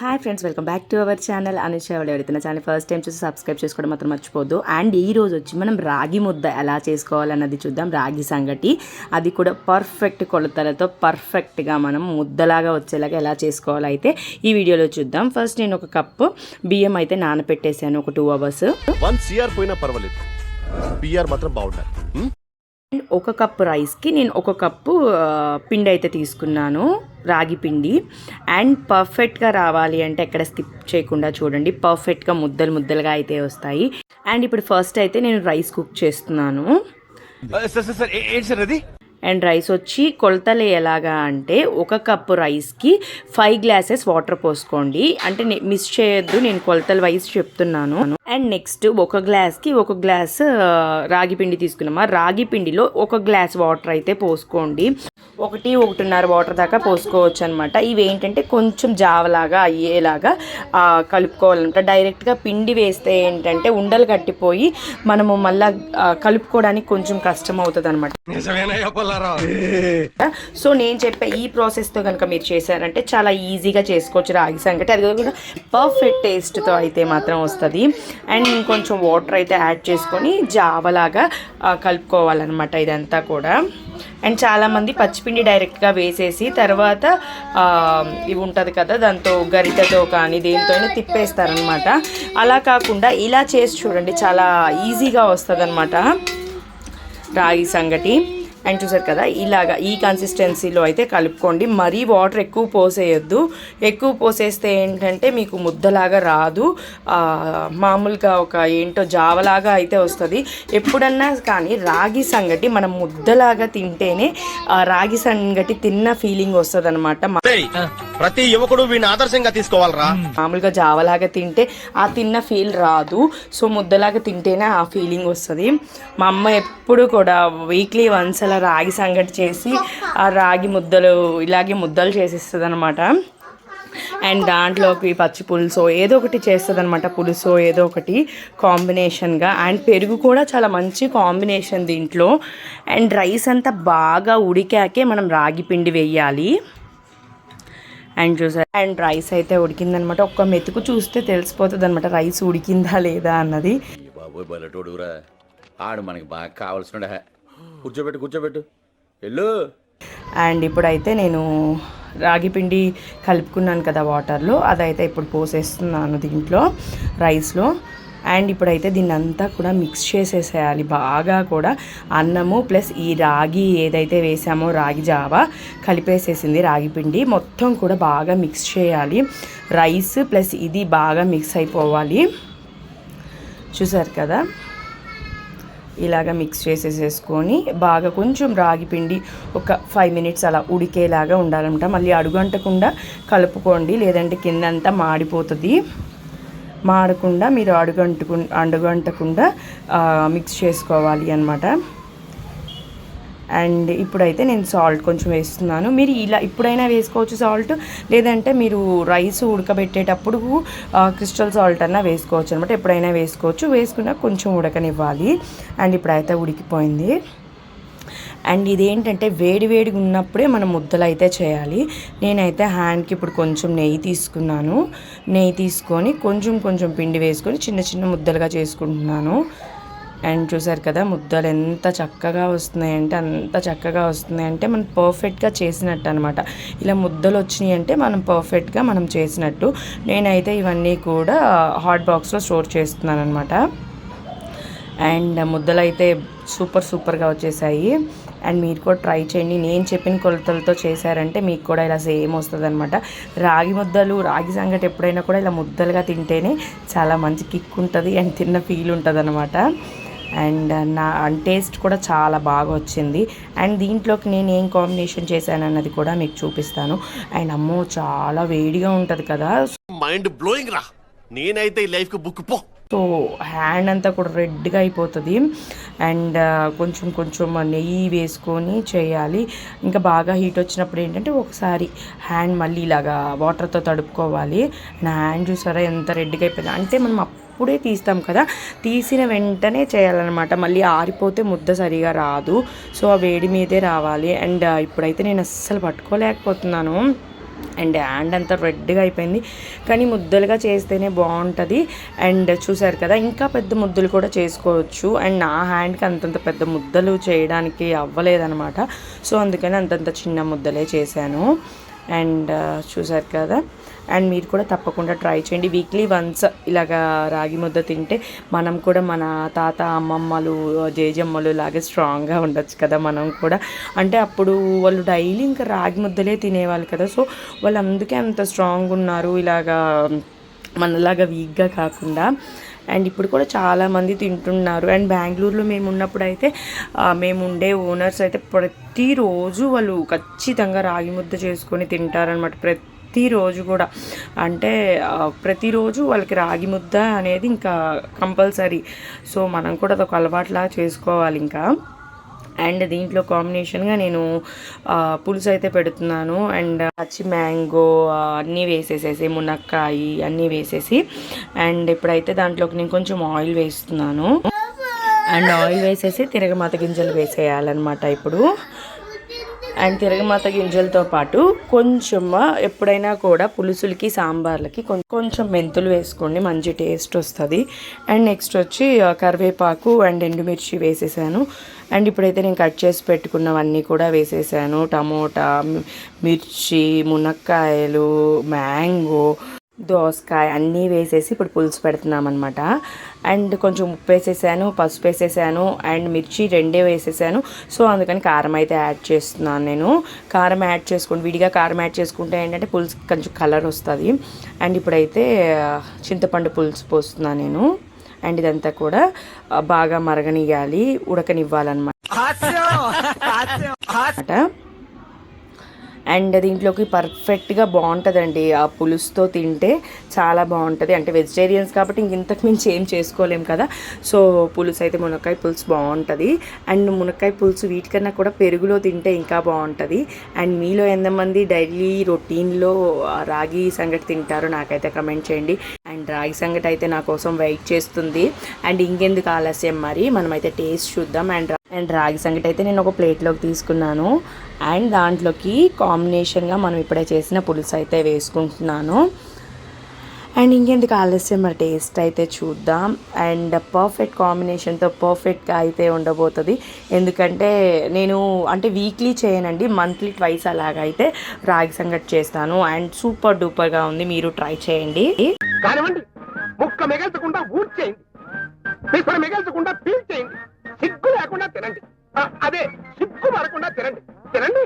Hi friends welcome back to our channel Anusha వాళ్ళు ఎవరైతే channel first time చూసి subscribe చేసుకోవడం మాత్రం మర్చిపోద్దు అండ్ ఈ రోజు వచ్చి మనం రాగి ముద్ద ఎలా చేసుకోవాలన్నది చూద్దాం. రాగి సంగటి అది కూడా పర్ఫెక్ట్ కొలతలతో పర్ఫెక్ట్గా మనం ముద్దలాగా వచ్చేలాగా ఎలా చేసుకోవాలో అయితే ఈ వీడియోలో చూద్దాం. ఫస్ట్ నేను ఒక కప్పు బియ్యం అయితే నానపెట్టేసాను ఒక టూ అవర్స్ వన్ సిఆర్ పోయినా పర్వాలేదు. పిఆర్ మాత్రం బాగుండాలి. Hmm? అండ్ ఒక కప్పు రైస్కి నేను ఒక కప్పు పిండి అయితే తీసుకున్నాను రాగి పిండి. అండ్ పర్ఫెక్ట్గా రావాలి అంటే ఎక్కడ స్కిప్ చేయకుండా చూడండి. పర్ఫెక్ట్గా ముద్దలు ముద్దలుగా అయితే వస్తాయి. అండ్ ఇప్పుడు ఫస్ట్ అయితే నేను రైస్ కుక్ చేస్తున్నాను. అండ్ రైస్ వచ్చి కొలతలు ఎలాగా అంటే ఒక కప్పు రైస్కి ఫైవ్ గ్లాసెస్ వాటర్ పోసుకోండి. అంటే మిస్ చేయొద్దు నేను కొలతల వైజ్ చెప్తున్నాను. అండ్ నెక్స్ట్ ఒక గ్లాస్కి ఒక గ్లాస్ రాగి పిండి తీసుకున్నామా? రాగి పిండిలో ఒక గ్లాస్ వాటర్ అయితే పోసుకోండి. ఒకటి ఒకటిన్నర వాటర్ దాకా పోసుకోవచ్చు అనమాట ఇవి ఏంటంటే కొంచెం జావలాగా అయ్యేలాగా కలుపుకోవాలన్నమాట. డైరెక్ట్గా పిండి వేస్తే ఏంటంటే ఉండలు కట్టిపోయి మనము మళ్ళీ కలుపుకోవడానికి కొంచెం కష్టం అవుతుంది అనమాట సో నేను చెప్పే ఈ ప్రాసెస్తో కనుక మీరు చేశారంటే చాలా ఈజీగా చేసుకోవచ్చు రాగి సంగటి. అది కూడా పర్ఫెక్ట్ టేస్ట్తో అయితే మాత్రం వస్తుంది. అండ్ ఇంకొంచెం వాటర్ అయితే యాడ్ చేసుకొని జావలాగా కలుపుకోవాలన్నమాట ఇదంతా కూడా. అండ్ చాలామంది పచ్చిపిండి డైరెక్ట్గా వేసేసి తర్వాత ఇవి ఉంటుంది కదా దాంతో గరిటెతో కానీ దేనితో అయినా తిప్పేస్తారనమాట అలా కాకుండా ఇలా చేసి చూడండి చాలా ఈజీగా వస్తుంది రాగి సంగటి. అండ్ చూసారు కదా ఇలాగా ఈ కన్సిస్టెన్సీలో అయితే కలుపుకోండి. మరీ వాటర్ ఎక్కువ పోసేయొద్దు. ఎక్కువ పోసేస్తే ఏంటంటే మీకు ముద్దలాగా రాదు. ఆ, మామూలుగా ఒక ఏంటో జావలాగా అయితే వస్తుంది. ఎప్పుడన్నా కానీ రాగి సంగటి మనం ముద్దలాగా తింటేనే ఆ రాగి సంగటి తిన్న ఫీలింగ్ వస్తుంది అనమాట ప్రతి యువకుడు వీడిని ఆదర్శంగా తీసుకోవాలరా. మామూలుగా జావలాగా తింటే ఆ తిన్న ఫీల్ రాదు. సో ముద్దలాగా తింటేనే ఆ ఫీలింగ్ వస్తుంది. మా అమ్మ ఎప్పుడు కూడా వీక్లీ వన్స్ అలా రాగి సంగటి చేసి ఆ రాగి ముద్దలు ఇలాగే ముద్దలు చేసిస్తుంది అనమాట అండ్ దాంట్లోకి పచ్చి పులుసు ఏదో ఒకటి చేస్తుంది అనమాట పులుసో ఏదో ఒకటి కాంబినేషన్గా. అండ్ పెరుగు కూడా చాలా మంచి కాంబినేషన్ దీంట్లో. అండ్ రైస్ అంతా బాగా ఉడికాకే మనం రాగి పిండి వేయాలి. అండ్ చూసారు అండ్ రైస్ అయితే ఉడికిందనమాట. ఒక్క మెతుకు చూస్తే తెలిసిపోతుంది అనమాట రైస్ ఉడికిందా లేదా అన్నది. బాబోయ్ బలటోడురా ఆడు మనకి బాగా కావాల్సిన కూర్చోబెట్టు కూర్చోబెట్టు. వెళ్ళు. అండ్ ఇప్పుడైతే నేను రాగిపిండి కలుపుకున్నాను కదా వాటర్లో. అదైతే ఇప్పుడు పోసేస్తున్నాను దీంట్లో రైస్లో. అండ్ ఇప్పుడైతే దీన్ని అంతా కూడా మిక్స్ చేసేసేయాలి. బాగా కూడా అన్నము ప్లస్ ఈ రాగి ఏదైతే వేసామో రాగి జావా కలిపేసేసింది రాగి పిండి. మొత్తం కూడా బాగా మిక్స్ చేయాలి. రైస్ ప్లస్ ఇది బాగా మిక్స్ అయిపోవాలి. చూసారు కదా? ఇలాగ మిక్స్ చేసేసేసుకొని బాగా కొంచెం రాగి పిండి ఒక ఫైవ్ మినిట్స్ అలా ఉడికేలాగా ఉండాలంట. మళ్ళీ అడుగంటకుండా కలుపుకోండి లేదంటే కిందంతా మాడిపోతుంది. మాడకుండా మీరు అడుగంటుకు అడుగంటకుండా మిక్స్ చేసుకోవాలి అనమాట అండ్ ఇప్పుడైతే నేను సాల్ట్ కొంచెం వేస్తున్నాను. మీరు ఇలా ఇప్పుడైనా వేసుకోవచ్చు సాల్ట్ లేదంటే మీరు రైస్ ఉడకబెట్టేటప్పుడు క్రిస్టల్ సాల్ట్ అన్నా వేసుకోవచ్చు అనమాట ఎప్పుడైనా వేసుకోవచ్చు. వేసుకున్నా కొంచెం ఉడకనివ్వాలి. అండ్ ఇప్పుడైతే ఉడికిపోయింది. అండ్ ఇదేంటంటే వేడి వేడిగా ఉన్నప్పుడే మనం ముద్దలు అయితే చేయాలి. నేనైతే హ్యాండ్కి ఇప్పుడు కొంచెం నెయ్యి తీసుకున్నాను. నెయ్యి తీసుకొని కొంచెం కొంచెం పిండి వేసుకొని చిన్న చిన్న ముద్దలుగా చేసుకుంటున్నాను. అండ్ చూసారు కదా ముద్దలు ఎంత చక్కగా వస్తున్నాయంటే అంత చక్కగా వస్తున్నాయంటే మనం పర్ఫెక్ట్గా చేసినట్టు అనమాట ఇలా ముద్దలు వచ్చినాయి అంటే మనం పర్ఫెక్ట్గా మనం చేసినట్టు. నేనైతే ఇవన్నీ కూడా హాట్ బాక్స్లో స్టోర్ చేస్తున్నాను అనమాట అండ్ ముద్దలు అయితే సూపర్ సూపర్గా వచ్చేసాయి. అండ్ మీరు కూడా ట్రై చేయండి. నేను చెప్పిన కొలతలతో చేశారంటే మీకు కూడా ఇలా సేమ్ వస్తుంది అనమాట రాగి ముద్దలు రాగి సంగటి ఎప్పుడైనా కూడా ఇలా ముద్దలుగా తింటేనే చాలా మంచి కిక్ ఉంటుంది అండ్ తిన్న ఫీల్ ఉంటుంది అనమాట అండ్ నా టేస్ట్ కూడా చాలా బాగా వచ్చింది. అండ్ దీంట్లోకి నేను ఏం కాంబినేషన్ చేశాను అన్నది కూడా మీకు చూపిస్తాను. అండ్ అమ్మో చాలా వేడిగా ఉంటుంది కదా. మైండ్ బ్లోయింగ్ రా. నేనైతే ఈ లైఫ్కి బుక్ పో. సో హ్యాండ్ అంతా కూడా రెడ్గా అయిపోతుంది. అండ్ కొంచెం కొంచెం నెయ్యి వేసుకొని చేయాలి. ఇంకా బాగా హీట్ వచ్చినప్పుడు ఏంటంటే ఒకసారి హ్యాండ్ మళ్ళీ ఇలాగా వాటర్తో తడుపుకోవాలి. నా హ్యాండ్ చూసారా ఎంత రెడ్గా అయిపోయింది. అంటే మనం అప్పుడే తీస్తాం కదా. తీసిన వెంటనే చేయాలన్నమాట. మళ్ళీ ఆరిపోతే ముద్ద సరిగా రాదు. సో ఆ వేడి మీదే రావాలి. అండ్ ఇప్పుడైతే నేను అస్సలు పట్టుకోలేకపోతున్నాను. అండ్ హ్యాండ్ అంతా రెడ్గా అయిపోయింది. కానీ ముద్దలుగా చేస్తేనే బాగుంటుంది. అండ్ చూసారు కదా ఇంకా పెద్ద ముద్దలు కూడా చేసుకోవచ్చు. అండ్ నా హ్యాండ్కి అంతంత పెద్ద ముద్దలు చేయడానికి అవ్వలేదన్నమాట. సో అందుకని అంతంత చిన్న ముద్దలే చేశాను. అండ్ చూసారు కదా అండ్ మీరు కూడా తప్పకుండా ట్రై చేయండి. వీక్లీ వన్స్ ఇలాగా రాగి ముద్ద తింటే మనం కూడా మన తాత అమ్మమ్మలు జేజమ్మలు లాగే స్ట్రాంగ్గా ఉండొచ్చు కదా మనం కూడా. అంటే అప్పుడు వాళ్ళు డైలీ ఇంకా రాగి ముద్దలే తినేవాళ్ళు కదా. సో వాళ్ళు అందుకే అంత స్ట్రాంగ్ ఉన్నారు ఇలాగా మనలాగా వీక్గా కాకుండా. అండ్ ఇప్పుడు కూడా చాలామంది తింటున్నారు. అండ్ బెంగళూరులో మేము ఉన్నప్పుడు అయితే మేము ఉండే ఓనర్స్ అయితే ప్రతిరోజు వాళ్ళు ఖచ్చితంగా రాగి ముద్ద చేసుకొని తింటారనమాట ప్రతి ప్రతిరోజు కూడా. అంటే ప్రతిరోజు వాళ్ళకి రాగి ముద్ద అనేది ఇంకా కంపల్సరీ. సో మనం కూడా అదొక అలవాటులా చేసుకోవాలి ఇంకా. అండ్ దీంట్లో కాంబినేషన్గా నేను పులుసు అయితే పెడుతున్నాను. అండ్ పచ్చి మ్యాంగో అన్నీ వేసేసేసి మునక్కాయి అన్నీ వేసేసి. అండ్ ఇప్పుడైతే దాంట్లోకి నేను కొంచెం ఆయిల్ వేస్తున్నాను. అండ్ ఆయిల్ వేసేసి తిరగమాత గింజలు వేసేయాలన్నమాట ఇప్పుడు. అండ్ తిరగమాత గింజలతో పాటు కొంచెం ఎప్పుడైనా కూడా పులుసులకి సాంబార్లకి కొంచెం మెంతులు వేసుకోండి. మంచి టేస్ట్ వస్తుంది. అండ్ నెక్స్ట్ వచ్చి కరివేపాకు అండ్ ఎండుమిర్చి వేసేసాను. అండ్ ఇప్పుడైతే నేను కట్ చేసి పెట్టుకున్నవన్నీ కూడా వేసేసాను. టమోటా మిర్చి మునక్కాయలు మ్యాంగో దోసకాయ అన్నీ వేసేసి ఇప్పుడు పులుసు పెడుతున్నాం అనమాట అండ్ కొంచెం ఉప్పు వేసేసాను పసుపు వేసేసాను అండ్ మిర్చి రెండే వేసేసాను. సో అందుకని కారం అయితే యాడ్ చేస్తున్నాను నేను. కారం యాడ్ చేసుకుని విడిగా కారం యాడ్ చేసుకుంటే ఏంటంటే పులుసు కొంచెం కలర్ వస్తుంది. అండ్ ఇప్పుడైతే చింతపండు పులుసు పోస్తున్నాను నేను. అండ్ ఇదంతా కూడా బాగా మరగనియాలి ఉడకనివ్వాలన్నమాట. అండ్ దీంట్లోకి పర్ఫెక్ట్గా బాగుంటుందండి. ఆ పులుసుతో తింటే చాలా బాగుంటుంది. అంటే వెజిటేరియన్స్ కాబట్టి ఇంక ఇంతకు మించి ఏం చేసుకోలేం కదా. సో పులుసు అయితే మునక్కాయ పులుసు బాగుంటుంది. అండ్ మునక్కాయ పులుసు వీటికన్నా కూడా పెరుగులో తింటే ఇంకా బాగుంటుంది. అండ్ మీలో ఎంతమంది డైలీ రొటీన్లో రాగి సంగటి తింటారో నాకైతే కమెంట్ చేయండి. అండ్ రాగి సంగటి అయితే నా కోసం వెయిట్ చేస్తుంది. అండ్ ఇంకెందుకు ఆలస్యం మరి? మనమైతే టేస్ట్ చూద్దాం. అండ్ అండ్ రాగి సంగటి అయితే నేను ఒక ప్లేట్లోకి తీసుకున్నాను. అండ్ దాంట్లోకి కాంబినేషన్గా మనం ఇప్పుడే చేసిన పులుసు అయితే వేసుకుంటున్నాను. అండ్ ఇంకెందుకు ఆలస్యం మరి టేస్ట్ అయితే చూద్దాం. అండ్ పర్ఫెక్ట్ కాంబినేషన్తో పర్ఫెక్ట్గా అయితే ఉండబోతుంది. ఎందుకంటే నేను అంటే వీక్లీ చేయనండి మంత్లీ ట్వైస్ అలాగైతే రాగి సంగటి చేస్తాను. అండ్ సూపర్ డూపర్గా ఉంది మీరు ట్రై చేయండి. కానివ్వండి ముక్క మిగల్చకుండా ఊడ్చేయండి. మిగల్చకుండా పీల్చేయండి. సిగ్గు లేకుండా తినండి. అదే సిగ్గు పడకుండా తినండి. తినండి.